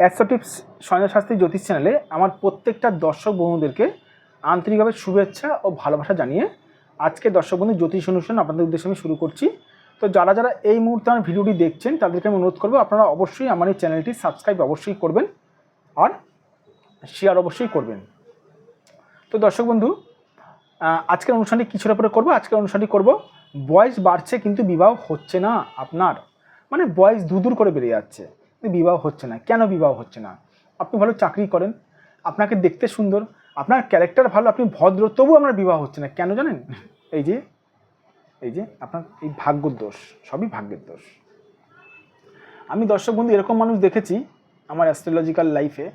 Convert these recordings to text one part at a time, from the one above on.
Astro tips Sanjay Shastri জ্যোতিষ চ্যানেলে আমার প্রত্যেকটা দর্শক বন্ধুদেরকে আন্তরিকভাবে শুভেচ্ছা ও ভালোবাসা জানিয়ে আজকে দর্শক বন্ধু জ্যোতিষ অনুষ্ঠান আপনাদের উদ্দেশ্যে আমি শুরু করছি। তো যারা যারা এই মুহূর্তে আমার ভিডিওটি দেখছেন, তাদেরকে আমি অনুরোধ করব আপনারা অবশ্যই আমার এই চ্যানেলটি সাবস্ক্রাইব অবশ্যই করবেন আর শেয়ার অবশ্যই করবেন। তো দর্শক বন্ধু আজকের অনুষ্ঠানটি কিছুর উপরে করব? আজকের অনুষ্ঠানটি করব, বয়স বাড়ছে কিন্তু বিবাহ হচ্ছে না আপনার। মানে বয়স দুদূর করে বেড়ে যাচ্ছে। বিবাহ হচ্ছে না। কেন বিবাহ হচ্ছে না? আপনি ভালো চাকরি করেন, আপনাকে দেখতে সুন্দর, আপনার ক্যারেক্টার ভালো, আপনি ভদ্র তবু আপনার বিবাহ হচ্ছে না। কেন জানেন? এই যে এই যে আপনার এই ভাগ্যর দোষ, সবই ভাগ্যের দোষ। আমি দর্শক বন্ধু, এরকম মানুষ দেখেছি আমার অ্যাস্ট্রোলজিক্যাল লাইফে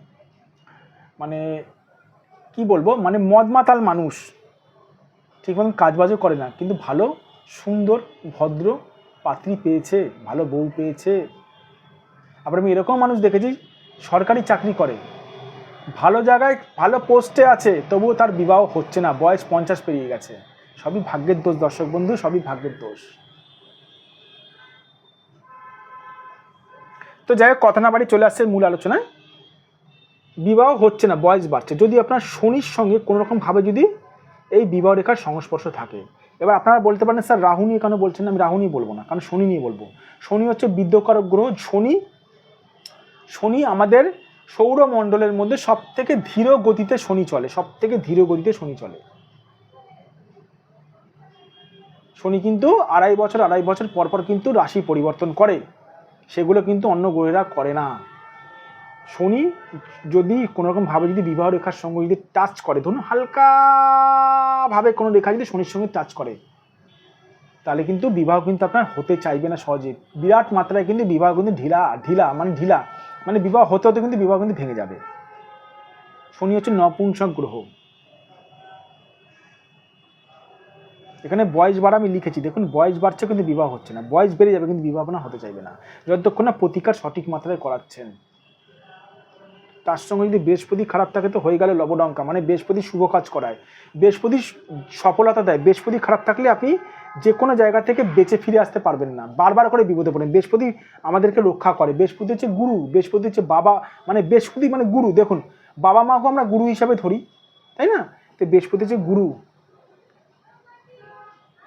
মানে কি বলব? মানে মদমাতাল মানুষ। ঠিক মতন কাজবাজও করে না, কিন্তু ভালো, সুন্দর, ভদ্র পাত্রী পেয়েছে, ভালো বউ পেয়েছে আবার আমি এরকম মানুষ দেখেছি, সরকারি চাকরি করে। ভালো জায়গায় ভালো পোস্টে আছে, তবুও তার বিবাহ হচ্ছে না, বয়স পঞ্চাশ পেরিয়ে গেছে। সবই ভাগ্যের দোষ, দর্শক বন্ধু, সবই ভাগ্যের দোষ। তো যাই হোক, কথা না বাড়ি চলে আসছে মূল আলোচনায়। বিবাহ হচ্ছে না, বয়স বাড়ছে। যদি আপনার শনির সঙ্গে কোনো রকমভাবে যদি এই বিবাহ রেখার সংস্পর্শ থাকে, এবার আপনারা বলতে পারেন, স্যার, রাহু নিয়ে কেন বলছেন? আমি রাহু নিয়ে বলব না, কারণ শনি নিয়ে বলব। শনি হচ্ছে বিদ্যকারক গ্রহ, শনি শনি আমাদের সৌরমণ্ডলের মধ্যে সব থেকে ধীর গতিতে শনি চলে সব থেকে ধীর গতিতে শনি চলে। শনি কিন্তু আড়াই বছর আড়াই বছর পর পর কিন্তু রাশি পরিবর্তন করে, সেগুলো কিন্তু অন্য গ্রহেরা করে না। শনি যদি কোনোরকমভাবে যদি বিবাহ রেখার সঙ্গে যদি টাচ করে, ধরুন হালকাভাবে কোনো রেখা যদি শনির সঙ্গে টাচ করে, তাহলে কিন্তু বিবাহ কিন্তু আপনার হতে চাইবে না সহজে। বিরাট মাত্রায় কিন্তু বিবাহ কিন্তু ঢিলা ঢিলা মানে ঢিলা। মানে বিবাহ হতে হতে কিন্তু বিবাহ কিন্তু ভেঙে যাবে। শনি হচ্ছে নপুংসক গ্রহ। এখানে বয়স বাড়া আমি লিখেছি, দেখুন বয়স বাড়ছে কিন্তু বিবাহ হচ্ছে না, বয়স বেড়ে যাবে কিন্তু বিবাহ না হতে চাইবে না। যতক্ষণ না প্রতিকার সঠিক মাত্রায় করাচ্ছেন। তার সঙ্গে যদি বৃহস্পতি খারাপ থাকে তো হয়ে গেল লবডঙ্কা মানে বৃহস্পতি শুভ কাজ করায়। বৃহস্পতি সফলতা দেয়, বৃহস্পতি খারাপ থাকলে আপনি যে কোনো জায়গা থেকে বেঁচে ফিরে আসতে পারবেন না। বারবার করে বিপদে পড়েন। বৃহস্পতি আমাদেরকে রক্ষা করে। বৃহস্পতি হচ্ছে গুরু। বৃহস্পতি হচ্ছে বাবা। মানে বৃহস্পতি মানে গুরু। দেখুন, বাবা মাকেও আমরা গুরু হিসাবে ধরি, তাই না? তো বৃহস্পতি হচ্ছে গুরু।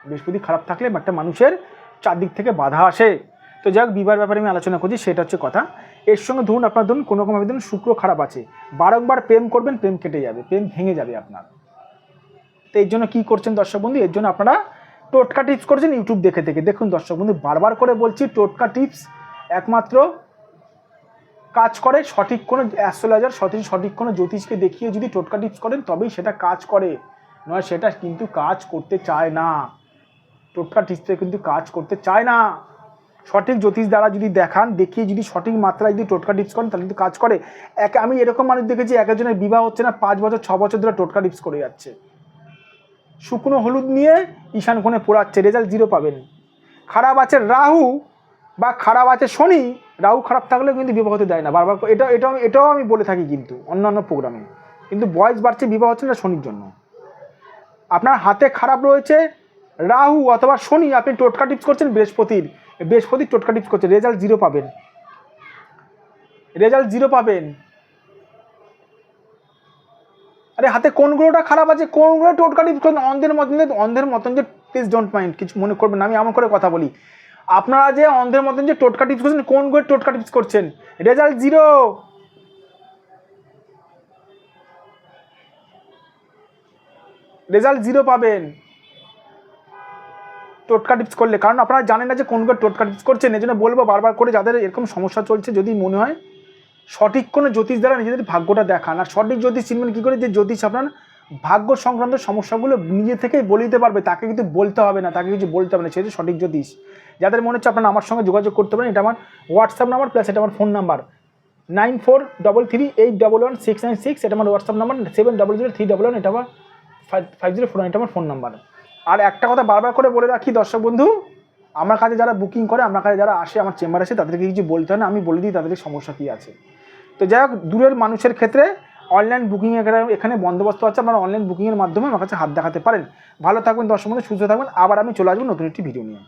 বৃহস্পতি খারাপ থাকলে একটা মানুষের চারদিক থেকে বাধা আসে। তো যাক, বিবাহের ব্যাপারে আমি আলোচনা করছি, সেটা হচ্ছে কথা। এর সঙ্গে ধরুন, আপনার ধরুন, কোনো রকমভাবে ধরুন, শুক্র খারাপ আছে। বারংবার প্রেম করবেন, প্রেম কেটে যাবে। প্রেম ভেঙে যাবে আপনার। তো এর জন্য কী করছেন দর্শক বন্ধু? এর জন্য আপনারা টোটকা টিপস করছেন ইউটিউব দেখে দেখে। দেখুন দর্শক বন্ধু, বারবার করে বলছি টোটকা টিপস একমাত্র কাজ করে সঠিক কোনো অ্যাস্ট্রোলজার, সঠিক সঠিক কোনো জ্যোতিষকে দেখিয়ে যদি টোটকা টিপস করেন, তবেই সেটা কাজ করে। নয়, সেটা কিন্তু কাজ করতে চায় না। টোটকা টিপসে কিন্তু কাজ করতে চায় না। সঠিক জ্যোতিষ দ্বারা যদি দেখান, দেখিয়ে যদি সঠিক মাত্রায় যদি টোটকা টিপস করেন, তাহলে কিন্তু কাজ করে। এক, আমি এরকম মানুষ দেখেছি, এক একজনের বিবাহ হচ্ছে না, পাঁচ বছর, ছ বছর ধরে টোটকা টিপস করে যাচ্ছে। শুকনো হলুদ নিয়ে ঈশান কোণে পোড়াচ্ছে রেজাল্ট জিরো পাবেন। খারাপ আছে রাহু বা খারাপ আছে শনি, রাহু খারাপ থাকলেও কিন্তু বিবাহ হতে দেয় না। বারবার এটা এটাও এটাও আমি বলে থাকি কিন্তু অন্যান্য প্রোগ্রামে কিন্তু বয়স বাড়ছে, বিবাহ হচ্ছে না শনির জন্য। আপনার হাতে খারাপ রয়েছে রাহু অথবা শনি, আপনি টোটকা টিপস করছেন বৃহস্পতির। বৃহস্পতির টোটকা টিপস করছেন রেজাল্ট জিরো পাবেন। রেজাল্ট জিরো পাবেন। আরে হাতে কোন গ্রহটা খারাপ আছে? কোন গ্রহ টোটকা অন্ধের মতন অন্ধের মতন যে প্লিজ ডোন্ট মাইন্ড কিছু মনে করবেন আমি এমন করে কথা বলি। আপনারা যে অন্ধের মতন যে টোটকা টিপস করছেন, কোন গ্রহের টোটকা টিপস করছেন? Result zero. রেজাল্ট জিরো পাবেন। টোটকা টিপস করলে। কারণ আপনারা জানেন না যে কোন টোটকা টিপস করছেন এই জন্য বলব বারবার করে যাদের এরকম সমস্যা চলছে, যদি মনে হয় সঠিক কোনো জ্যোতিষ দ্বারা নিজেদের ভাগ্যটা দেখান। আর সঠিক জ্যোতিষ চিনবেন কী করে? যে জ্যোতিষ আপনার ভাগ্য সংক্রান্ত সমস্যাগুলো নিজে থেকেই বলে দিতে পারবে। তাকে কিন্তু বলতে হবে না, তাকে কিছু বলতে হবে না। সে হচ্ছে সঠিক জ্যোতিষ। যাদের মনে হচ্ছে আপনারা আমার সঙ্গে যোগাযোগ করতে পারেন, এটা আমার হোয়াটসঅ্যাপ নাম্বার প্লাস এটা আমার phone number nine four double three eight double one six nine six এটা আমার WhatsApp number seven double zero three double one এটা আমার ফাইভ ফাইভ জিরো ফোর এটা আমার ফোন নাম্বার আর একটা কথা বারবার করে বলে রাখি দর্শক বন্ধু, আমার কাছে যারা বুকিং করে, আমার কাছে যারা আসে, আমার চেম্বার আসে তাদেরকে কিছু বলতে হয় না, আমি বলে দিই তাদের সমস্যা কী আছে। তো যাই হোক, দূরের মানুষের ক্ষেত্রে অনলাইন বুকিং এখানে বন্দোবস্ত আছে, আপনারা অনলাইন বুকিংয়ের মাধ্যমে আমার কাছে হাত দেখাতে পারেন। ভালো থাকবেন, দর্শক বন্ধু, সুস্থ থাকবেন। আবার আমি চলে আসব নতুন একটি ভিডিও নিয়ে।